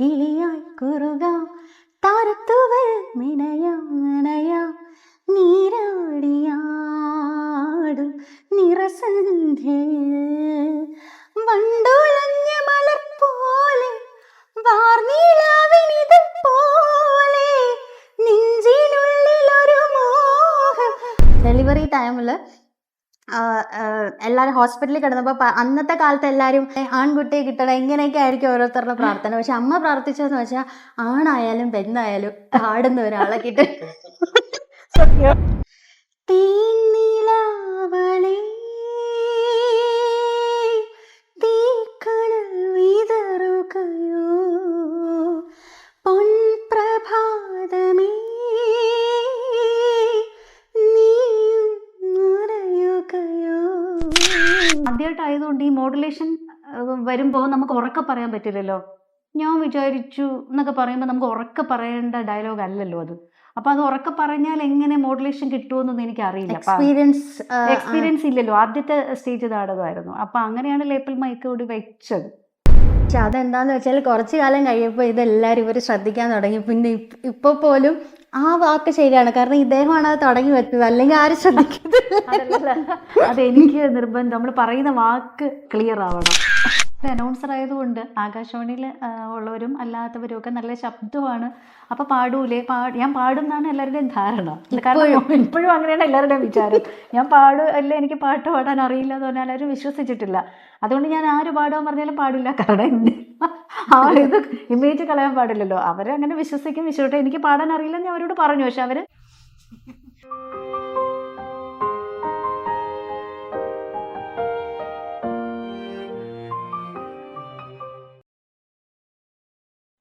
കിളിയായി കുറുകാം. താരത്തുവൽ നിനയാം നനയാം. നീരാടിയാടും നിറസന്ധ്യയിൽ വണ്ടുലഞ്ഞ മലർ പോലെ വാർനീലാവിനിത് പോലെ നെഞ്ചിനുള്ളിലൊരു മോഹം. ഡെലിവറി ടൈമിൽ എല്ലാവരും ഹോസ്പിറ്റലിൽ കിടന്നപ്പോൾ അന്നത്തെ കാലത്ത് എല്ലാവരും ആൺകുട്ടിയെ കിട്ടണം ഇങ്ങനെയൊക്കെ ആയിരിക്കും ഓരോരുത്തരുടെ പ്രാർത്ഥന. പക്ഷെ അമ്മ പ്രാർത്ഥിച്ചതെന്ന് വെച്ചാൽ ആണായാലും പെണ്ണായാലും പാടുന്ന ഒരാളെ കിട്ടും തേന്നിലാവലേ, ആദ്യമായിട്ടായതുകൊണ്ട് ഈ മോഡുലേഷൻ വരുമ്പോൾ നമുക്ക് ഉറക്കെ പറയാൻ പറ്റില്ലല്ലോ. ഞാൻ വിചാരിച്ചു എന്നൊക്കെ പറയുമ്പോൾ നമുക്ക് ഉറക്കെ പറയേണ്ട ഡയലോഗ് അല്ലല്ലോ അത്. അപ്പൊ അത് ഉറക്കെ പറഞ്ഞാൽ എങ്ങനെ മോഡുലേഷൻ കിട്ടുമെന്നൊന്നും എനിക്ക് അറിയില്ല എക്സ്പീരിയൻസ് എക്സ്പീരിയൻസ് ഇല്ലല്ലോ. ആദ്യത്തെ സ്റ്റേജ് നാടകമായിരുന്നു അപ്പൊ അങ്ങനെയാണ് ലേപ്പിൾ മൈക്ക് കൂടി വെച്ചത്. പക്ഷെ അതെന്താന്ന് വെച്ചാൽ കുറച്ച് കാലം കഴിയപ്പോൾ ഇതെല്ലാവരും ഇവർ ശ്രദ്ധിക്കാൻ തുടങ്ങി. പിന്നെ ഇപ്പോൾ പോലും ആ വാക്ക് ശരിയാണ്. കാരണം ഇദ്ദേഹമാണ് അത് തുടങ്ങി വെച്ചത്. അല്ലെങ്കിൽ ആരും ശ്രദ്ധിക്കത്തില്ല. അതെനിക്ക് നിർബന്ധം. നമ്മൾ പറയുന്ന വാക്ക് ക്ലിയർ ആവണം. അനൗൺസർ ആയതുകൊണ്ട് ആകാശവാണിയിൽ ഉള്ളവരും അല്ലാത്തവരും ഒക്കെ നല്ല ശബ്ദമാണ്. അപ്പൊ പാടൂലേ? പാ ഞാൻ പാടും എന്നാണ് എല്ലാവരുടെയും ധാരണ. കാരണം ഇപ്പോഴും. അങ്ങനെയാണ് എല്ലാവരുടെയും വിചാരം. ഞാൻ പാടും അല്ല എനിക്ക് പാട്ട് പാടാൻ അറിയില്ല എന്ന് പറഞ്ഞാൽ ആരും വിശ്വസിച്ചിട്ടില്ല. അതുകൊണ്ട് ഞാൻ ആര് പാടാൻ പറഞ്ഞാലും പാടില്ല. കാരണം എന്റെ ആ ഇത് ഇമേജ് കളയാൻ പാടില്ലല്ലോ. അവരങ്ങനെ വിശ്വസിക്കും വിശ്വസിട്ടെ എനിക്ക് പാടാൻ അറിയില്ലെന്ന് ഞാൻ അവരോട് പറഞ്ഞു. പക്ഷെ അവർ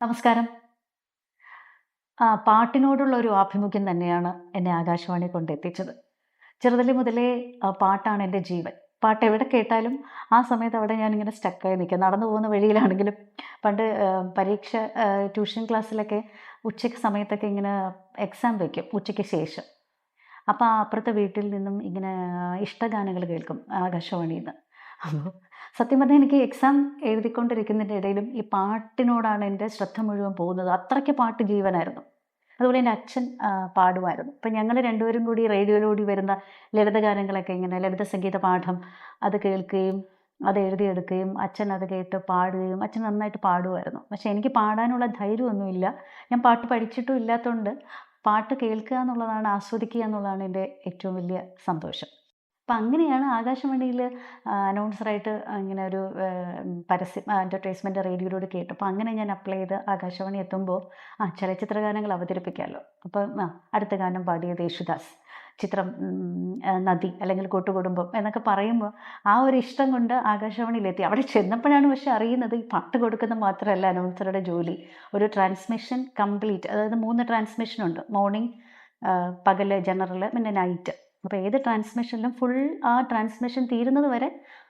നമസ്കാരം. ആ പാട്ടിനോടുള്ള ഒരു ആഭിമുഖ്യം തന്നെയാണ് എന്നെ ആകാശവാണി കൊണ്ടെത്തിച്ചത്. ചെറുതിലെ മുതലേ പാട്ടാണ് എന്റെ ജീവൻ. പാട്ട് എവിടെ കേട്ടാലും ആ സമയത്ത് അവിടെ ഞാനിങ്ങനെ സ്റ്റക്കായി നിൽക്കുക. നടന്നു പോകുന്ന വഴിയിലാണെങ്കിലും പണ്ട് പരീക്ഷ ട്യൂഷൻ ക്ലാസ്സിലൊക്കെ ഉച്ചയ്ക്ക് സമയത്തൊക്കെ ഇങ്ങനെ എക്സാം വയ്ക്കും ഉച്ചയ്ക്ക് ശേഷം. അപ്പോൾ അപ്പുറത്തെ വീട്ടിൽ നിന്നും ഇങ്ങനെ ഇഷ്ടഗാനങ്ങൾ കേൾക്കും ആകാശവാണിയിൽ നിന്ന്. അപ്പോൾ സത്യം പറഞ്ഞാൽ എനിക്ക് എക്സാം എഴുതിക്കൊണ്ടിരിക്കുന്നതിന്റെ ഇടയിലും ഈ പാട്ടിനോടാണ് എന്റെ ശ്രദ്ധ മുഴുവൻ പോകുന്നത്. അത്രയ്ക്ക് പാട്ട് ജീവനായിരുന്നു. അതുപോലെ എന്റെ അച്ഛൻ പാടുമായിരുന്നു. അപ്പം ഞങ്ങൾ രണ്ടുപേരും കൂടി റേഡിയോയിലൂടി വരുന്ന ലളിതഗാനങ്ങളൊക്കെ ഇങ്ങനെ ലളിത സംഗീത പാഠം അത് കേൾക്കുകയും അത് എഴുതിയെടുക്കുകയും അച്ഛൻ അത് കേട്ട് പാടുകയും അച്ഛൻ നന്നായിട്ട് പാടുമായിരുന്നു. പക്ഷേ എനിക്ക് പാടാനുള്ള ധൈര്യമൊന്നുമില്ല. ഞാൻ പാട്ട് പഠിച്ചിട്ടും ഇല്ലാത്തതുകൊണ്ട് പാട്ട് കേൾക്കുക എന്നുള്ളതാണ് ആസ്വദിക്കുക എന്നുള്ളതാണ് എന്റെ ഏറ്റവും വലിയ സന്തോഷം. അപ്പം അങ്ങനെയാണ് ആകാശവാണിയിൽ അനൗൺസറായിട്ട് ഇങ്ങനെ ഒരു പരസ്യം അഡ്വർടൈസ്മെന്റ് റേഡിയോയിലൂടെ കേട്ടു അപ്പോൾ അങ്ങനെ ഞാൻ അപ്ലൈ ചെയ്ത് ആകാശവാണി എത്തുമ്പോൾ ആ ചലച്ചിത്ര ഗാനങ്ങൾ അവതരിപ്പിക്കാമല്ലോ അപ്പം ആ അടുത്ത ഗാനം പാടിയത് യേശുദാസ്. ചിത്രം നദി അല്ലെങ്കിൽ കൂട്ടുകുടുംബം എന്നൊക്കെ പറയുമ്പോൾ ആ ഒരു ഇഷ്ടം കൊണ്ട് ആകാശവാണിയിലെത്തി. അവിടെ ചെന്നപ്പോഴാണ് പക്ഷെ അറിയുന്നത് ഈ പാട്ട് കൊടുക്കുന്ന മാത്രമല്ല അനൗൺസറുടെ ജോലി. ഒരു ട്രാൻസ്മിഷൻ കംപ്ലീറ്റ് അതായത് മൂന്ന് ട്രാൻസ്മിഷൻ ഉണ്ട്. മോർണിംഗ് പകൽ ജനറൽ പിന്നെ നൈറ്റ് അപ്പോൾ ഏത് ട്രാൻസ്മിഷനിലും ഫുൾ ആ ട്രാൻസ്മിഷൻ തീരുന്നത് വരെ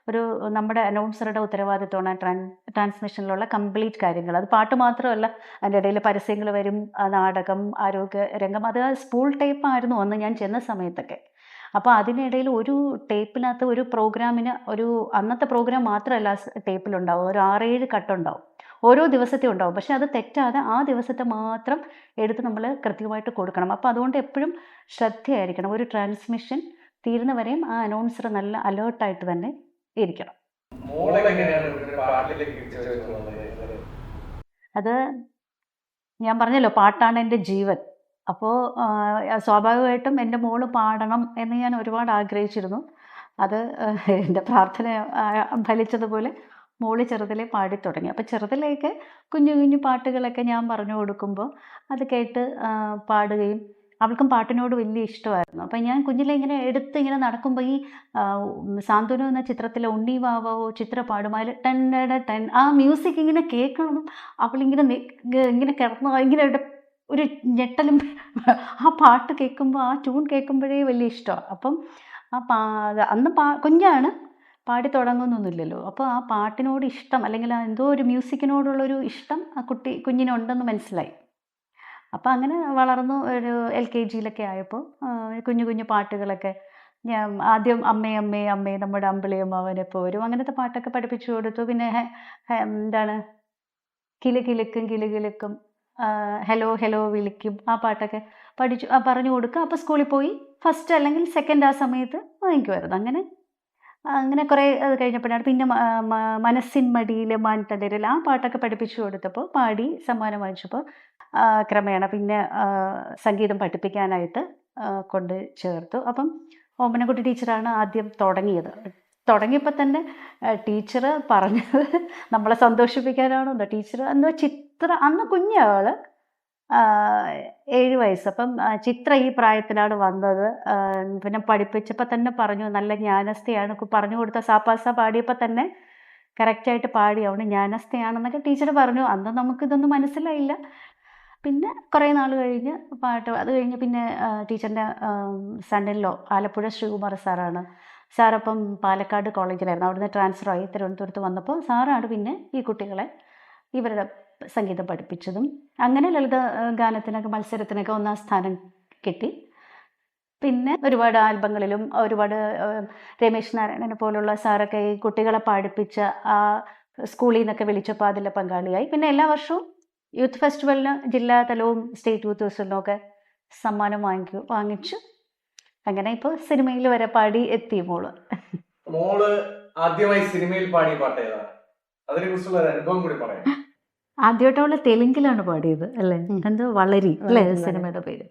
ഒരു നമ്മുടെ അനൗൺസറുടെ ഉത്തരവാദിത്വമാണ് ട്രാൻ ട്രാൻസ്മിഷനിലുള്ള കംപ്ലീറ്റ് കാര്യങ്ങൾ. അത് പാട്ട് മാത്രമല്ല അതിന്റെ ഇടയിൽ പരസ്യങ്ങൾ വരും നാടകം ആരോഗ്യ രംഗം അത് സ്കൂൾ ടൈപ്പായിരുന്നു അന്ന് ഞാൻ ചെന്ന സമയത്തൊക്കെ. അപ്പോൾ അതിനിടയിൽ ഒരു ടേപ്പിനകത്ത് ഒരു പ്രോഗ്രാമിന് ഒരു അന്നത്തെ പ്രോഗ്രാം മാത്രമല്ല ടേപ്പിലുണ്ടാവും ഒരു ആറേഴ് കട്ടുണ്ടാവും ഓരോ ദിവസത്തെ ഉണ്ടാവും. പക്ഷേ അത് തെറ്റാതെ ആ ദിവസത്തെ മാത്രം എടുത്ത് നമ്മൾ കൃത്യമായിട്ട് കൊടുക്കണം. അപ്പോൾ അതുകൊണ്ട് എപ്പോഴും ശ്രദ്ധയായിരിക്കണം. ഒരു ട്രാൻസ്മിഷൻ തീരുന്നവരെയും ആ അനൗൺസർ നല്ല അലേർട്ടായിട്ട് തന്നെ ഇരിക്കണം. അത് ഞാൻ പറഞ്ഞല്ലോ പാട്ടാണ് എന്റെ ജീവൻ. അപ്പോൾ സ്വാഭാവികമായിട്ടും എന്റെ മോൾ പാടണം എന്ന് ഞാൻ ഒരുപാട് ആഗ്രഹിച്ചിരുന്നു. അത് എന്റെ പ്രാർത്ഥന ഫലിച്ചതുപോലെ മോൾ ചെറുതിലെ പാടിത്തുടങ്ങി അപ്പോൾ ചെറുതിലേക്ക് കുഞ്ഞു കുഞ്ഞു പാട്ടുകളൊക്കെ ഞാൻ പറഞ്ഞു കൊടുക്കുമ്പോൾ അത് കേട്ട് പാടുകയും അവൾക്കും പാട്ടിനോട് വലിയ ഇഷ്ടമായിരുന്നു. അപ്പം ഞാൻ കുഞ്ഞിലെ ഇങ്ങനെ എടുത്ത് ഇങ്ങനെ നടക്കുമ്പോൾ ഈ സാന്ത്വനം എന്ന ചിത്രത്തിലെ ഉണ്ണി വാവാവോ ചിത്ര പാടുമായിൽ ടെൻ ടെൻ ആ മ്യൂസിക് ഇങ്ങനെ കേൾക്കണം. അവളിങ്ങനെ ഇങ്ങനെ കിടന്നു ഇങ്ങനെ ഒരു ഞെട്ടലും ആ പാട്ട് കേൾക്കുമ്പോൾ ആ ട്യൂൺ കേൾക്കുമ്പോഴേ വലിയ ഇഷ്ടമാണ് അപ്പം ആ പാ അന്ന് പാ കുഞ്ഞാണ് പാടി തുടങ്ങുന്നൊന്നുമില്ലല്ലോ. അപ്പോൾ ആ പാട്ടിനോട് ഇഷ്ടം അല്ലെങ്കിൽ എന്തോ ഒരു മ്യൂസിക്കിനോടുള്ളൊരു ഇഷ്ടം ആ കുട്ടി കുഞ്ഞിനുണ്ടെന്ന് മനസ്സിലായി. അപ്പോൾ അങ്ങനെ വളർന്നു ഒരു എൽ കെ ജിയിലൊക്കെ ആയപ്പോൾ കുഞ്ഞു കുഞ്ഞു പാട്ടുകളൊക്കെ ഞാൻ ആദ്യം അമ്മേ അമ്മേ അമ്മേ നമ്മുടെ അമ്പിളിയും അവനെ പോരും അങ്ങനത്തെ പാട്ടൊക്കെ പഠിപ്പിച്ചു കൊടുത്തു. പിന്നെ എന്താണ്? കിലു കിലുക്കും കിലു കിലുക്കും ഹലോ ഹലോ വിളിക്കും ആ പാട്ടൊക്കെ പഠിച്ചു പറഞ്ഞു കൊടുക്കുക. അപ്പോൾ സ്കൂളിൽ പോയി ഫസ്റ്റ് അല്ലെങ്കിൽ സെക്കൻഡ് ആ സമയത്ത് വാങ്ങിക്കുമായിരുന്നു. അങ്ങനെ അങ്ങനെ കുറേ അത് കഴിഞ്ഞപ്പോഴാണ് പിന്നെ മനസ്സിൻ മടിയിലെ മാൻ തളിരിൽ ആ പാട്ടൊക്കെ പഠിപ്പിച്ചു കൊടുത്തപ്പോൾ പാടി സമ്മാനം വാങ്ങിച്ചപ്പോൾ ക്രമേണ പിന്നെ സംഗീതം പഠിപ്പിക്കാനായിട്ട് കൊണ്ട് ചേർത്തു. അപ്പം ഓമനക്കുട്ടി ടീച്ചറാണ് ആദ്യം തുടങ്ങിയത്. തുടങ്ങിയപ്പോൾ തന്നെ ടീച്ചർ പറഞ്ഞത് നമ്മളെ സന്തോഷിപ്പിക്കാനാണോ? ടീച്ചർ എന്ന് ചിത്ര അന്ന് കുഞ്ഞാൾ ആ, ഏഴ് വയസ്സ്. അപ്പം ചിത്ര ഈ പ്രായത്തിലാണ് വന്നത്. പിന്നെ പഠിപ്പിച്ചപ്പോൾ തന്നെ പറഞ്ഞു നല്ല ജ്ഞാനസ്ഥയാണ്. പറഞ്ഞു കൊടുത്ത സാപ്പാസ പാടിയപ്പോൾ തന്നെ കറക്റ്റായിട്ട് പാടി. അവിടെ ജ്ഞാനസ്ഥയാണെന്നൊക്കെ ടീച്ചർ പറഞ്ഞു. അന്ന് നമുക്കിതൊന്നും മനസ്സിലായില്ല. പിന്നെ കുറേ നാൾ കഴിഞ്ഞ് പാട്ട് അത് കഴിഞ്ഞ് പിന്നെ ടീച്ചറിന്റെ സണ്ണിലോ ആലപ്പുഴ ശ്രീകുമാർ സാറാണ്. സാറപ്പം പാലക്കാട് കോളേജിലായിരുന്നു. അവിടുന്ന് ട്രാൻസ്ഫർ ആയി തിരുവനന്തപുരത്ത് വന്നപ്പോൾ സാറാണ് പിന്നെ ഈ കുട്ടികളെ ഇവരുടെ സംഗീതം പഠിപ്പിച്ചതും. അങ്ങനെ ലളിത ഗാനത്തിനൊക്കെ മത്സരത്തിനൊക്കെ ഒന്നാം സ്ഥാനം കിട്ടി. പിന്നെ ഒരുപാട് ആൽബങ്ങളിലും ഒരുപാട് രമേശ് നാരായണനെ പോലുള്ള സാറൊക്കെ ഈ കുട്ടികളെ പാടിപ്പിച്ച ആ സ്കൂളിൽ നിന്നൊക്കെ വിളിച്ചപ്പോൾ അതിലെ പങ്കാളിയായി. പിന്നെ എല്ലാ വർഷവും യൂത്ത് ഫെസ്റ്റിവലിന് ജില്ലാ തലവും സ്റ്റേറ്റ് യൂത്ത് ഫെസ്റ്റിവലിനും ഒക്കെ സമ്മാനം വാങ്ങിക്കു വാങ്ങിച്ചു. അങ്ങനെ ഇപ്പോൾ സിനിമയിൽ വരെ പാടി എത്തി മോൾ. മോൾ ആദ്യമായി സിനിമയിൽ പാടിയ പാട്ട് ഏതാണ്? അതിനെ കുറിച്ചുള്ള അനുഭവം കൂടി പറയാം ആദ്യമായിട്ട് അവൾ തെലുങ്കിലാണ് പാടിയത് അല്ലേ. എന്തോ? വളരി അല്ലേ. സിനിമയുടെ പേര്.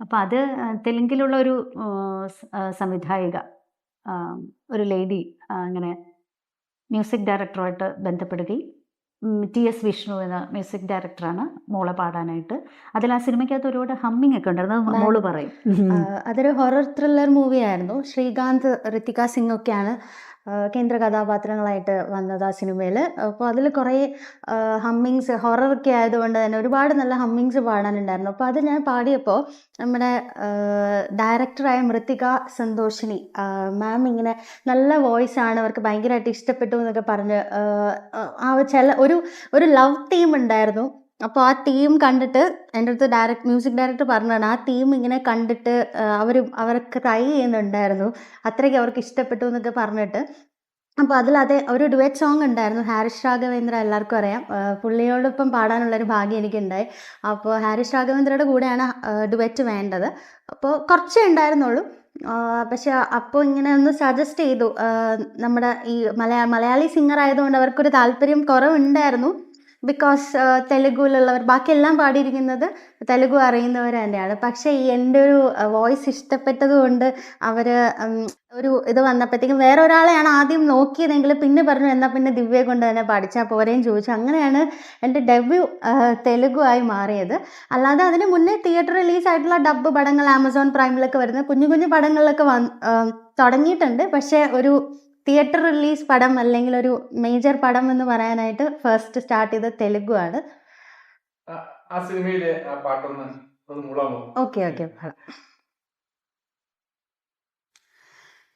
അപ്പം അത് തെലുങ്കിലുള്ള ഒരു സംവിധായിക ഒരു ലേഡി അങ്ങനെ മ്യൂസിക് ഡയറക്ടറുമായിട്ട് ബന്ധപ്പെടുകയും ടി എസ് വിഷ്ണു എന്ന മ്യൂസിക് ഡയറക്ടറാണ് മോളെ പാടാനായിട്ട്. അതിൽ ആ സിനിമയ്ക്കകത്ത് ഒരുപാട് ഹമ്മിങ് ഒക്കെ ഉണ്ടായിരുന്നു മോൾ പറയും. അതൊരു ഹൊറർ ത്രില്ലർ മൂവിയായിരുന്നു. ശ്രീകാന്ത് ഋതിക സിംഗ് ഒക്കെയാണ് കേന്ദ്ര കഥാപാത്രങ്ങളായിട്ട് വന്നത് ആ സിനിമയിൽ അപ്പോൾ അതിൽ കുറേ ഹമ്മിങ്സ് ഹൊററൊക്കെ ആയതുകൊണ്ട് തന്നെ ഒരുപാട് നല്ല ഹമ്മിങ്സ് പാടാനുണ്ടായിരുന്നു. അപ്പോൾ അത് ഞാൻ പാടിയപ്പോൾ നമ്മുടെ ഡയറക്ടറായ മൃത്തിക സന്തോഷിനി മാം ഇങ്ങനെ നല്ല വോയിസ് ആണ് അവർക്ക് ഭയങ്കരമായിട്ട് ഇഷ്ടപ്പെട്ടു എന്നൊക്കെ പറഞ്ഞ് ആ ചില ഒരു ഒരു ലവ് തീം ഉണ്ടായിരുന്നു. അപ്പോൾ ആ തീം കണ്ടിട്ട് എന്റെ അടുത്ത് ഡയറക്ട് മ്യൂസിക് ഡയറക്ടർ പറഞ്ഞതാണ് ആ തീം ഇങ്ങനെ കണ്ടിട്ട് അവർ അവർക്ക് ട്രൈ ചെയ്യുന്നുണ്ടായിരുന്നു. അത്രയ്ക്ക് അവർക്ക് ഇഷ്ടപ്പെട്ടു എന്നൊക്കെ പറഞ്ഞിട്ട്. അപ്പോൾ അതിൽ അതേ ഒരു ഡുവറ്റ് സോങ് ഉണ്ടായിരുന്നു ഹാരിഷ് രാഘവേന്ദ്ര എല്ലാവർക്കും അറിയാം. പുള്ളിയോടൊപ്പം പാടാനുള്ളൊരു ഭാഗ്യം എനിക്കുണ്ടായി. അപ്പോൾ ഹാരിഷ് രാഘവേന്ദ്രയുടെ കൂടെയാണ് ഡുവറ്റ് വേണ്ടത്. അപ്പോൾ കുറച്ചേ ഉണ്ടായിരുന്നുള്ളൂ. പക്ഷെ അപ്പോൾ ഇങ്ങനെ ഒന്ന് സജസ്റ്റ് ചെയ്തു. നമ്മുടെ ഈ മലയാ മലയാളി സിംഗർ ആയതുകൊണ്ട് അവർക്കൊരു താല്പര്യം കുറവുണ്ടായിരുന്നു. ബിക്കോസ് തെലുഗുവിലുള്ളവർ ബാക്കിയെല്ലാം പാടിയിരിക്കുന്നത് തെലുഗു അറിയുന്നവർ തന്നെയാണ് പക്ഷേ എന്റെ ഒരു വോയിസ് ഇഷ്ടപ്പെട്ടത് കൊണ്ട് അവർ ഒരു ഇത് വന്നപ്പോഴത്തേക്കും വേറെ ഒരാളെയാണ് ആദ്യം നോക്കിയതെങ്കിൽ പിന്നെ പറഞ്ഞു എന്നാൽ പിന്നെ ദിവ്യയെ കൊണ്ട് തന്നെ പഠിച്ചാൽ പോരെയും ചോദിച്ചു. അങ്ങനെയാണ് എന്റെ ഡെബ്യൂ തെലുഗു ആയി മാറിയത്. അല്ലാതെ അതിന് മുന്നേ തിയേറ്റർ റിലീസ് ആയിട്ടുള്ള ഡബ്ബ് പടങ്ങൾ ആമസോൺ പ്രൈമിലൊക്കെ വരുന്ന കുഞ്ഞു കുഞ്ഞു പടങ്ങളിലൊക്കെ വന്ന് തുടങ്ങിയിട്ടുണ്ട്. പക്ഷേ ഒരു തിയേറ്റർ റിലീസ് പടം അല്ലെങ്കിൽ ഒരു മേജർ പടം എന്ന് പറയാനായിട്ട് ഫസ്റ്റ് സ്റ്റാർട്ട് ചെയ്തത് തെലുഗു ആണ് ആ- ആ സിനിമയിലെ ആ പാട്ടൊന്ന് ഒന്ന് മൂളാമോ ఓకే ఓకే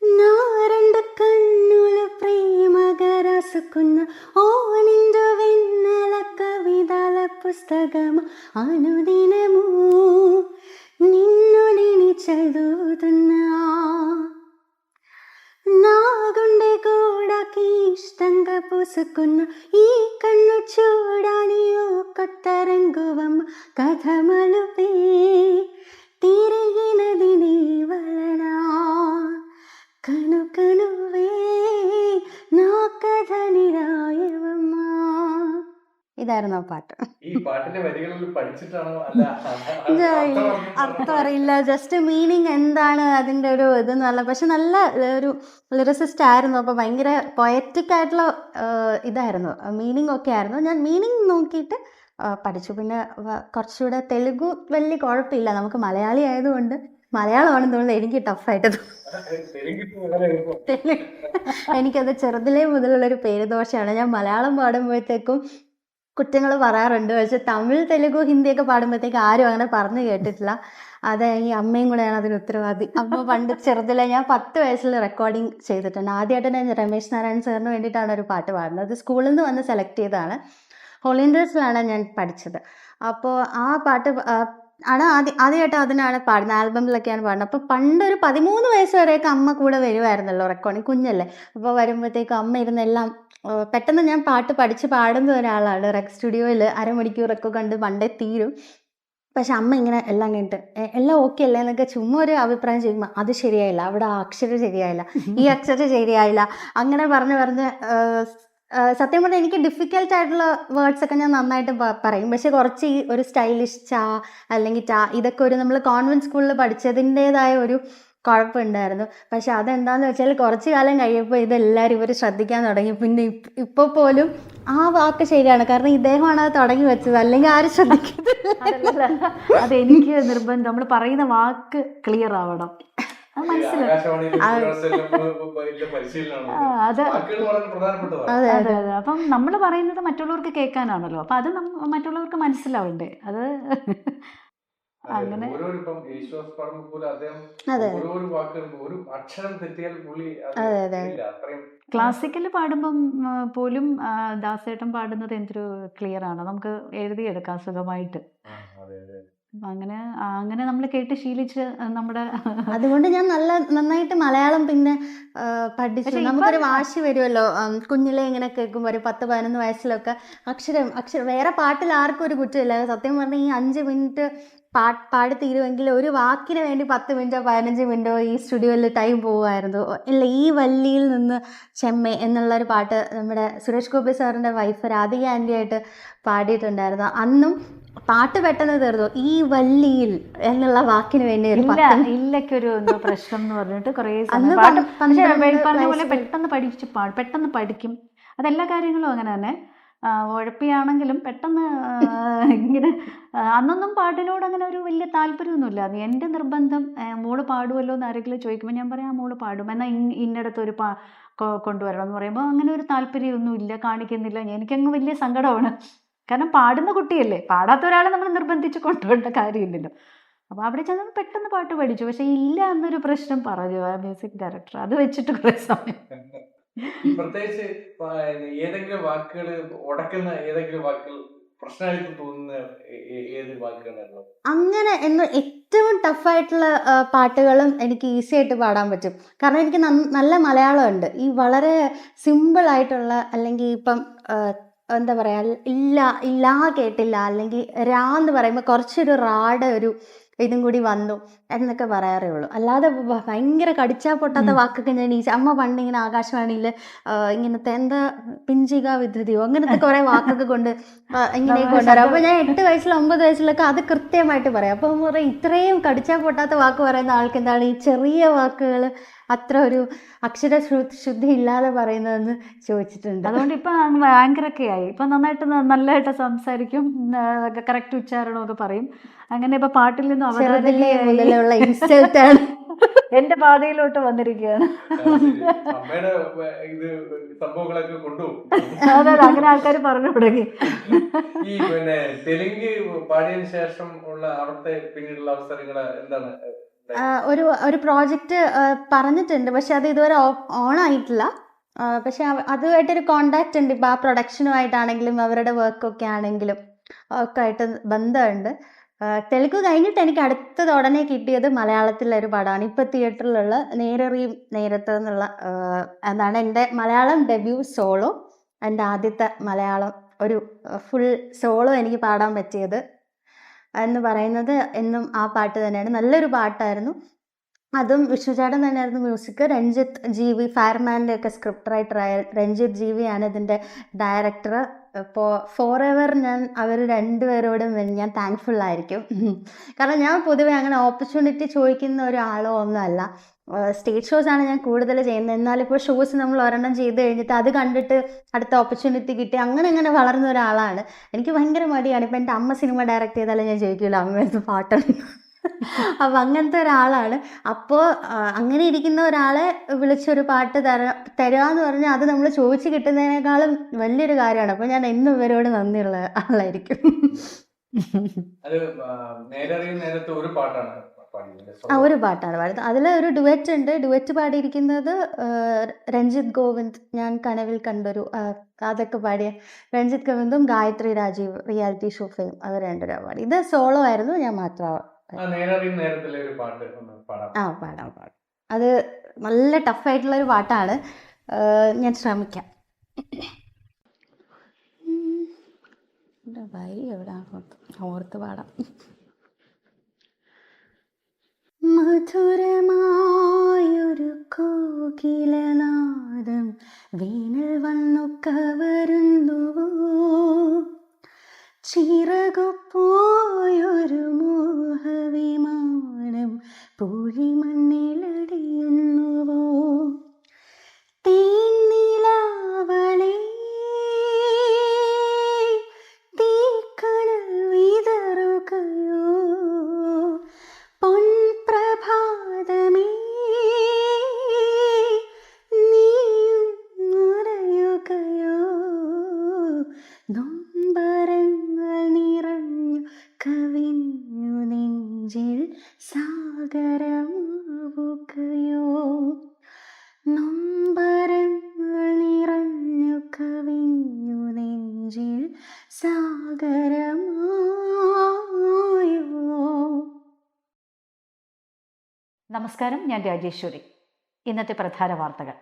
నా రెండు కన్నుల ప్రేమగా రాసుకున్న ఓ నిండు వెన్నెల కవితల పుస్తకము అనుదినము నిన్ను నేను చదువుతున్నా నా గుండె గోడకి ఇష్టంగా పూసుకున్న ఈ కన్ను చూడని ఓ కొత్త రంగువమ్మ కథ మలుపే తిరిగినది నీ వలన కను కనువే నా కథ నిరాయవమ్మా ഇതായിരുന്നു ആ പാട്ട്. ഇത് അർത്ഥം അറിയില്ല. ജസ്റ്റ് മീനിങ് എന്താണ് അതിന്റെ ഒരു ഇതെന്നല്ല പക്ഷെ നല്ല ഒരു ലിറിസിസ്റ്റ് ആയിരുന്നു. അപ്പോൾ ഭയങ്കര പൊയറ്റിക് ആയിട്ടുള്ള ഇതായിരുന്നു. മീനിങ് ഒക്കെ ആയിരുന്നു. ഞാൻ മീനിങ് നോക്കിയിട്ട് പഠിച്ചു. പിന്നെ കുറച്ചുകൂടെ തെലുഗു വലിയ കുഴപ്പമില്ല. നമുക്ക് മലയാളി ആയതുകൊണ്ട് മലയാളമാണെന്ന് തോന്നുന്നത് എനിക്ക് ടഫായിട്ട് തോന്നുന്നു. എനിക്കത് ചെറുതിലേ മുതലുള്ളൊരു പേരുദോഷമാണ്. ഞാൻ മലയാളം പാടുമ്പോഴത്തേക്കും കുറ്റങ്ങൾ പറയാറുണ്ട്. പക്ഷെ തമിഴ് തെലുഗു ഹിന്ദിയൊക്കെ പാടുമ്പോഴത്തേക്ക് ആരും അങ്ങനെ പറഞ്ഞു കേട്ടിട്ടില്ല. അത് ഈ അമ്മയും കൂടെയാണ് അതിന് ഉത്തരവാദി. അമ്മ പണ്ട് ചെറുതിലെ ഞാൻ പത്ത് വയസ്സിൽ റെക്കോർഡിങ് ചെയ്തിട്ടുണ്ട്. ആദ്യമായിട്ട് ഞാൻ രമേശ് നാരായൺ സാറിന് വേണ്ടിയിട്ടാണ് ഒരു പാട്ട് പാടുന്നത്. സ്കൂളിൽ നിന്ന് വന്ന് സെലക്ട് ചെയ്തതാണ്. ഹോളിൻഡേഴ്സിലാണ് ഞാൻ പഠിച്ചത്. അപ്പോൾ ആ പാട്ട് ആണ് ആദ്യം ആദ്യമായിട്ട് അതിനാണ് പാടുന്നത്. ആൽബമിലൊക്കെയാണ് പാടുന്നത്. അപ്പോൾ പണ്ടൊരു പതിമൂന്ന് വയസ്സ് വരെയൊക്കെ അമ്മ കൂടെ വരുമായിരുന്നല്ലോ റെക്കോർഡിങ് കുഞ്ഞല്ലേ? അപ്പോൾ വരുമ്പോഴത്തേക്കും അമ്മ ഇരുന്ന് എല്ലാം ഏഹ് പെട്ടെന്ന് ഞാൻ പാട്ട് പഠിച്ച് പാടുന്ന ഒരാളാണ്. റെക് സ്റ്റുഡിയോയിൽ അരമണിക്കൂറൊക്കെ കണ്ട് പണ്ടേ തീരും. പക്ഷെ അമ്മ ഇങ്ങനെ എല്ലാം കഴിഞ്ഞിട്ട് "എ- എല്ലാം ഓക്കെ അല്ലേ? എന്നൊക്കെ ചുമ്മാ ഒരു അഭിപ്രായം ചെയ്യുമ്പോൾ അത് ശരിയായില്ല. അവിടെ ആ അക്ഷരം ശരിയായില്ല. ഈ അക്ഷരം ശരിയായില്ല. അങ്ങനെ പറഞ്ഞ് പറഞ്ഞ് സത്യം പറഞ്ഞാൽ എനിക്ക് ഡിഫിക്കൽട്ട് ആയിട്ടുള്ള വേർഡ്സ് ഒക്കെ ഞാൻ നന്നായിട്ട് പറയും. പക്ഷെ കുറച്ച് ഈ ഒരു സ്റ്റൈലിഷ് ചാ അല്ലെങ്കിൽ ടാ ഇതൊക്കെ ഒരു നമ്മൾ കോൺവെന്റ് സ്കൂളിൽ പഠിച്ചതിന്റെതായ ഒരു കുഴപ്പമുണ്ടായിരുന്നു. പക്ഷെ അതെന്താന്ന് വെച്ചാൽ കുറച്ച് കാലം കഴിയുമ്പോൾ ഇതെല്ലാവരും ഇവർ ശ്രദ്ധിക്കാൻ തുടങ്ങി. പിന്നെ ഇപ്പ- ഇപ്പോൾ പോലും ആ വാക്ക് ശരിയാണ്. കാരണം ഇദ്ദേഹമാണ് അത് തുടങ്ങി വെച്ചത്. അല്ലെങ്കിൽ ആരും ശ്രദ്ധിക്കത്തില്ല. അത് എനിക്ക് നിർബന്ധം. നമ്മൾ പറയുന്ന വാക്ക് ക്ലിയർ ആവണം. അതെ അതെ അതെ അപ്പം നമ്മൾ പറയുന്നത് മറ്റുള്ളവർക്ക് കേൾക്കാനാണല്ലോ. അപ്പം അത് മറ്റുള്ളവർക്ക് മനസ്സിലാവണ്ടേ? അത് അങ്ങനെ അതെ ഓരോ അക്ഷരം തെറ്റിയാൽ പുള്ളി അതെ, അതെ. ക്ലാസിക്കൽ പാടുമ്പം പോലും ദാസേട്ടൻ പാടുന്നത് എന്തൊരു ക്ലിയർ ആണ്. നമുക്ക് എഴുതിയെടുക്കാം സുഖമായിട്ട്. അതെ അതെ അങ്ങനെ അങ്ങനെ നമ്മൾ കേട്ട് ശീലിച്ച് നമ്മുടെ അതുകൊണ്ട് ഞാൻ നല്ല നന്നായിട്ട് മലയാളം പിന്നെ പഠിച്ചു. നമുക്കൊരു വാശി വരുമല്ലോ. കുഞ്ഞിലെ ഇങ്ങനെ കേൾക്കുമ്പോൾ ഒരു പത്ത് പതിനൊന്ന് വയസ്സിലൊക്കെ അക്ഷരം അക്ഷരം വേറെ പാട്ടിൽ ആർക്കും ഒരു കുറ്റമില്ല. സത്യം പറഞ്ഞാൽ ഈ അഞ്ച് മിനിറ്റ് പാ പാടി തീരുമെങ്കിൽ ഒരു വാക്കിന് വേണ്ടി പത്ത് മിനിറ്റോ പതിനഞ്ച് മിനിറ്റോ ഈ സ്റ്റുഡിയോയിൽ ടൈം പോകുമായിരുന്നു. ഇല്ല ഈ വല്ലിയിൽ നിന്ന് ചെമ്മെ എന്നുള്ളൊരു പാട്ട് നമ്മുടെ സുരേഷ് ഗോപി സാറിന്റെ വൈഫ് രാധിക ആന്റി ആയിട്ട് പാടിയിട്ടുണ്ടായിരുന്നു. അന്നും പാട്ട് പെട്ടെന്ന് തീർന്നു. ഈ വല്ലിയിൽ എന്നുള്ള വാക്കിന് വേണ്ടി ഇല്ലക്കൊരു പ്രശ്നം എന്ന് പറഞ്ഞിട്ട് കുറേ അന്ന് പാട്ട്. പറഞ്ഞ പോലെ പെട്ടെന്ന് പഠിച്ച് പാടും പെട്ടെന്ന് പഠിക്കും. അതെല്ലാ കാര്യങ്ങളും അങ്ങനെ തന്നെ. ഉഴപ്പിയാണെങ്കിലും പെട്ടെന്ന് ഇങ്ങനെ അന്നൊന്നും പാട്ടിനോട് അങ്ങനെ ഒരു വലിയ താല്പര്യമൊന്നുമില്ല. എന്റെ നിർബന്ധം മോൾ പാടുമല്ലോ എന്ന് ആരെങ്കിലും ചോദിക്കുമ്പോൾ ഞാൻ പറയാം "ആ, മോൾ പാടും. എന്നാൽ ഇന്നിടത്ത് ഒരു പാ കൊണ്ടുവരണം എന്ന് പറയുമ്പോൾ അങ്ങനെ ഒരു താല്പര്യമൊന്നും ഇല്ല കാണിക്കുന്നില്ല. എനിക്കങ്ങ് വലിയ സങ്കടമാണ്. കാരണം പാടുന്ന കുട്ടിയല്ലേ പാടാത്ത ഒരാളെ നമ്മൾ നിർബന്ധിച്ച് കൊണ്ടുപോകേണ്ട കാര്യമില്ലല്ലോ. അപ്പോൾ അവിടെ ചെന്ന് പെട്ടെന്ന് പാട്ട് പഠിച്ചു. പക്ഷേ ഇല്ല എന്നൊരു പ്രശ്നം പറഞ്ഞു ആ മ്യൂസിക് ഡയറക്ടർ. അത് വെച്ചിട്ട് കുറേ സമയം. പ്രത്യേകിച്ച് ഏതെങ്കിലും വാക്കുകൾ ഉടക്കുന്ന ഏതെങ്കിലും വാക്കുകൾ പ്രശ്നമായിട്ട് തോന്നുന്ന ഏത് വാക്കുകളായിരുന്നു അങ്ങനെ എന്ന് ഏറ്റവും ടഫായിട്ടുള്ള പാട്ടുകളും എനിക്ക് ഈസി ആയിട്ട് പാടാൻ പറ്റും. കാരണം എനിക്ക് നല്ല മലയാളം ഉണ്ട് ഈ വളരെ സിമ്പിൾ ആയിട്ടുള്ള അല്ലെങ്കിൽ ഇപ്പം എന്താ പറയുക ഇല്ല ഇല്ല കേട്ടില്ല അല്ലെങ്കിൽ രാ എന്ന് പറയുമ്പോൾ കുറച്ചൊരു റാടെ ഒരു ഇതും കൂടി വന്നു എന്നൊക്കെ പറയാറേ ഉള്ളൂ. അല്ലാതെ ഭയങ്കര കടിച്ചാ പൊട്ടാത്ത വാക്കൊക്കെ ഞാൻ ഈ അമ്മ പണ്ട് ഇങ്ങനെ ആകാശവാണിയിൽ ഇങ്ങനത്തെ എന്താ പിഞ്ചിക വിദ്യുതിയോ അങ്ങനത്തെ കുറെ വാക്കൊക്കെ കൊണ്ട് ഇങ്ങനെ കൊണ്ടുവരാം. അപ്പൊ ഞാൻ എട്ട് വയസ്സിൽ ഒമ്പത് വയസ്സിലൊക്കെ അത് കൃത്യമായിട്ട് പറയാം. അപ്പൊ പറയാം ഇത്രയും കടിച്ചാൽ പൊട്ടാത്ത വാക്ക് പറയുന്ന ആൾക്ക് എന്താണ്? ഈ ചെറിയ വാക്കുകൾ അത്ര ഒരു അക്ഷര ശുദ്ധി ഇല്ലാതെ പറയുന്നതെന്ന് ചോദിച്ചിട്ടുണ്ട്. അതുകൊണ്ട് ഇപ്പൊ അങ്ങ് ആങ്കറൊക്കെ ആയി ഇപ്പൊ നന്നായിട്ട് നല്ലതായിട്ട് സംസാരിക്കും കറക്റ്റ് ഉച്ചാരണമൊക്കെ പറയും. അങ്ങനെ ഇപ്പൊ പാട്ടിൽ നിന്നും അവരുടെ അവതാരകയായി. ഇൻസൾട്ട് ആണ് എന്റെ പാതയിലോട്ട് വന്നിരിക്കുകയാണ്. സംഭവങ്ങളൊക്കെ കൊണ്ടുപോകും. അതെ അതെ, അങ്ങനെ ആൾക്കാർ പറഞ്ഞു തുടങ്ങി. ഈ പിന്നെ തെലുങ്ക് പാടിയതിനു ശേഷം ഉള്ള അവിടുത്തെ പിന്നീടുള്ള അവസരങ്ങൾ എന്താണ്? ഒരു ഒരു പ്രോജക്റ്റ് പറഞ്ഞിട്ടുണ്ട്. പക്ഷെ അത് ഇതുവരെ ഓൺ ആയിട്ടില്ല പക്ഷെ അതുമായിട്ടൊരു കോണ്ടാക്റ്റ് ഉണ്ട്. ഇപ്പോൾ ആ പ്രൊഡക്ഷനുമായിട്ടാണെങ്കിലും അവരുടെ വർക്കൊക്കെ ആണെങ്കിലും ഒക്കെ ആയിട്ട് ബന്ധമുണ്ട് തെലുങ്ക് കഴിഞ്ഞിട്ട് എനിക്ക് അടുത്തത് ഉടനെ കിട്ടിയത് മലയാളത്തിലെ ഒരു പടമാണ്. ഇപ്പോൾ തിയേറ്ററിലുള്ള നേരറിയും നേരത്ത് എന്നുള്ള എന്താണ് എന്റെ മലയാളം ഡെബ്യൂ സോളോ എന്റെ ആദ്യത്തെ മലയാളം ഒരു ഫുൾ സോളോ എനിക്ക് പാടാൻ പറ്റിയത്. എന്ന് പറയുന്നത് എന്നും ആ പാട്ട് തന്നെയാണ്. നല്ലൊരു പാട്ടായിരുന്നു. അതും വിഷ്ണുചേട്ടൻ തന്നെയായിരുന്നു മ്യൂസിക്. രഞ്ജിത്ത് ജി വി ഫയർമാന്റെ ഒക്കെ സ്ക്രിപ്റ്റ് റൈറ്റർ ആയ രഞ്ജിത്ത് ജി വി ആണ് ഇതിന്റെ ഡയറക്ടർ ഇപ്പോൾ ഫോർ എവർ ഞാൻ അവർ രണ്ടുപേരോടും ഞാൻ താങ്ക്ഫുൾ ആയിരിക്കും. കാരണം ഞാൻ പൊതുവെ അങ്ങനെ ഓപ്പർച്യൂണിറ്റി ചോദിക്കുന്ന ഒരാളോ ഒന്നുമല്ല സ്റ്റേജ് ഷോസ് ആണ് ഞാൻ കൂടുതൽ ചെയ്യുന്നത്. എന്നാലിപ്പോൾ ഷോസ് നമ്മൾ ഒരെണ്ണം ചെയ്ത് കഴിഞ്ഞിട്ട് അത് കണ്ടിട്ട് അടുത്ത ഓപ്പർച്യൂണിറ്റി കിട്ടി. അങ്ങനെ അങ്ങനെ വളർന്ന ഒരാളാണ്. എനിക്ക് ഭയങ്കര മടിയാണ്. ഇപ്പം എന്റെ അമ്മ സിനിമ ഡയറക്റ്റ് ചെയ്താലും ഞാൻ ചോദിക്കില്ല അമ്മ എന്ത് പാട്ടാണ്? അപ്പം അങ്ങനത്തെ ഒരാളാണ്. അപ്പോൾ അങ്ങനെ ഇരിക്കുന്ന ഒരാളെ വിളിച്ചൊരു പാട്ട് തര തരിക എന്ന് പറഞ്ഞാൽ അത് നമ്മൾ ചോദിച്ച് കിട്ടുന്നതിനേക്കാളും വലിയൊരു കാര്യമാണ്. അപ്പോൾ ഞാൻ എന്നും ഇവരോട് നന്ദിയുള്ള ആളായിരിക്കും. അത് നേരറിയും നേരത്തെ ഒരു പാട്ടാണ്. ആ ഒരു പാട്ടാണ് പാടുന്നത്. അതിൽ ഒരു ഡുവറ്റ് ഉണ്ട്. ഡുവറ്റ് പാടിയിരിക്കുന്നത് രഞ്ജിത് രഞ്ജിത്ത് ഗോവിന്ദ്. ഞാൻ കനവിൽ കണ്ടൊരു അതൊക്കെ പാടിയ Ranjith ഗോവിന്ദും Gayathri Rajeev reality show fame. അവർ രണ്ടുപേരും പാടി. ഇത് സോളോ ആയിരുന്നു. ഞാൻ മാത്രം ആ പാടാം. പാടാം അത് നല്ല ടഫായിട്ടുള്ള ഒരു പാട്ടാണ്. ഞാൻ ശ്രമിക്കാം. വൈ എവിടെ? ഓർത്ത് പാടാം. മധുരമായൊരു കോകിലനാദം വീണൽ വന്നു കവരുന്നുവോ? ചിറകുപോയൊരു മോഹവിമാനം പൂഴിമണ്ണിലടിയുന്നുവോ നമസ്കാരം ഞാൻ രാജേശ്വരി ഇന്നത്തെ പ്രധാന വാർത്തകൾ.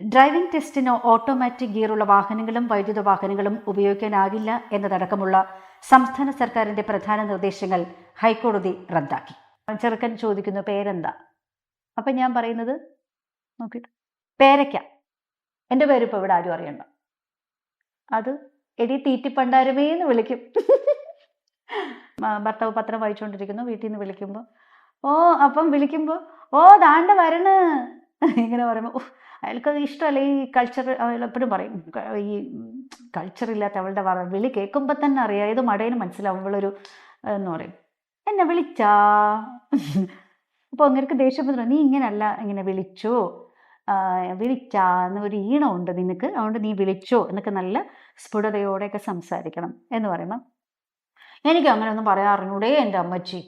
ഡ്രൈവിംഗ് ടെസ്റ്റിന് ഓട്ടോമാറ്റിക് ഗിയറുള്ള വാഹനങ്ങളും വൈദ്യുത വാഹനങ്ങളും ഉപയോഗിക്കാനാകില്ല എന്നതടക്കമുള്ള സംസ്ഥാന സർക്കാരിന്റെ പ്രധാന നിർദ്ദേശങ്ങൾ ഹൈക്കോടതി റദ്ദാക്കി. ചെറുക്കൻ ചോദിക്കുന്നു പേരെന്താ? അപ്പം ഞാൻ പറയുന്നത് നോക്കിയിട്ട്. പേരയ്ക്ക. എന്റെ പേരിപ്പോൾ ഇവിടെ ആരും അറിയണ്ട. അത് എടി തീറ്റിപ്പണ്ടാരമേ എന്ന് വിളിക്കും. ഭർത്താവ് പത്രം വായിച്ചുകൊണ്ടിരിക്കുന്നു വീട്ടിൽ നിന്ന് വിളിക്കുമ്പോൾ ഓ അപ്പം വിളിക്കുമ്പോൾ ഓ ദാണ്ട വരണ്. ഇങ്ങനെ പറയുമ്പോൾ അയാൾക്ക് ഇഷ്ടമല്ല? ഈ കൾച്ചർ എപ്പോഴും പറയും ഈ കൾച്ചർ ഇല്ലാത്ത അവളുടെ വിളി കേൾക്കുമ്പോൾ തന്നെ അറിയാം ഏത് മടയിന് മനസ്സിലാവും അവളൊരു എന്ന് പറയും. എന്നെ വിളിച്ചാ? അപ്പോൾ അങ്ങനെക്ക് ദേഷ്യം വന്നു നീ ഇങ്ങനല്ല ഇങ്ങനെ വിളിച്ചോ? വിളിച്ചാ? എന്നൊരു ഈണമുണ്ട് നിനക്ക് അതുകൊണ്ട് നീ വിളിച്ചോ? എന്നൊക്കെ നല്ല സ്ഫുടതയോടെയൊക്കെ സംസാരിക്കണം. എന്ന് പറയുമ്പോൾ എനിക്ക് അങ്ങനെ ഒന്നും പറയാൻ എന്റെ അമ്മച്ചി.